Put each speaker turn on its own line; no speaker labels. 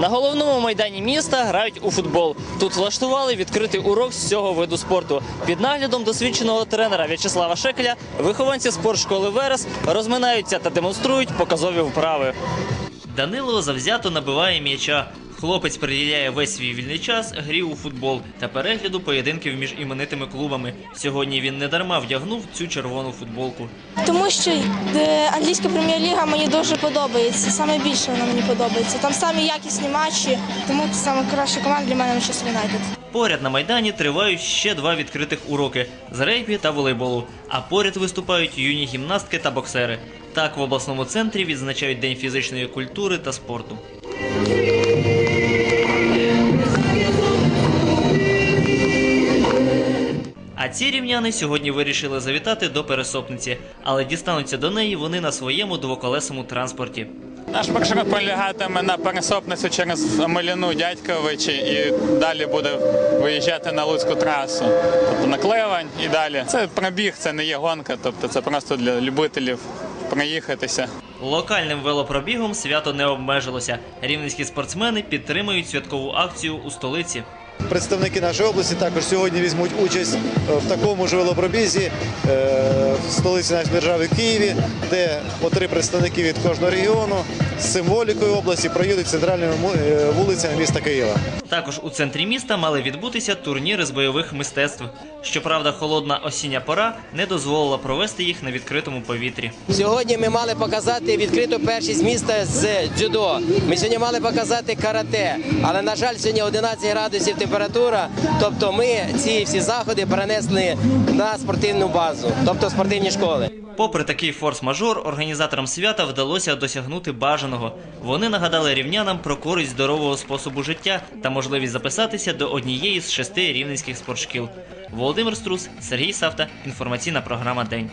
На головному майдані міста грають у футбол. Тут влаштували відкритий урок з цього виду спорту. Під наглядом досвідченого тренера В'ячеслава Шекеля вихованці спортшколи Верес розминаються та демонструють показові вправи. Данило завзято набиває м'яча. Хлопець приділяє весь свій вільний час грі у футбол та перегляду поєдинків між іменитими клубами. Сьогодні він недарма вдягнув цю червону футболку.
Тому що е, англійська прем'єр-ліга мені дуже подобається. Саме більше вона мені подобається. Там самі якісні матчі, тому це саме краща команда для мене Манчестер Юнайтед.
Поряд на майдані тривають ще два відкритих уроки з регбі та волейболу. А поряд виступають юні гімнастки та боксери. Так в обласному центрі відзначають День фізичної культури та спорту. А ці рівняни сьогодні вирішили завітати до пересопниці, але дістануться до неї вони на своєму двоколесому транспорті.
Наш маршрут полягатиме на пересопницю через Омеляну Дядьковичі і далі буде виїжджати на Луцьку трасу. Тобто на Клевань і далі. Це пробіг, це не є гонка, тобто це просто для любителів проїхатися.
Локальним велопробігом свято не обмежилося. Рівненські спортсмени підтримують святкову акцію у столиці.
Представники нашої області також сьогодні візьмуть участь е, в такому ж велопробізі е, в столиці нашої держави Києві, де по три представники від кожного регіону з символікою області проїдуть центральними е, вулицями міста Києва.
Також у центрі міста мали відбутися турніри з бойових мистецтв. Щоправда, холодна осіння пора не дозволила провести їх на відкритому повітрі.
Сьогодні ми мали показати відкриту першість міста з дзюдо. Ми сьогодні мали показати карате, але на жаль, сьогодні 11 градусів температура. Тобто, ми ці всі заходи перенесли на спортивну базу, тобто спортивні школи.
Попри такий форс-мажор, організаторам свята вдалося досягнути бажаного. Вони нагадали рівнянам про користь здорового способу життя та можливість записатися до однієї з шести рівненських спортшкіл. Володимир Струс, Сергій Савта. Інформаційна програма День.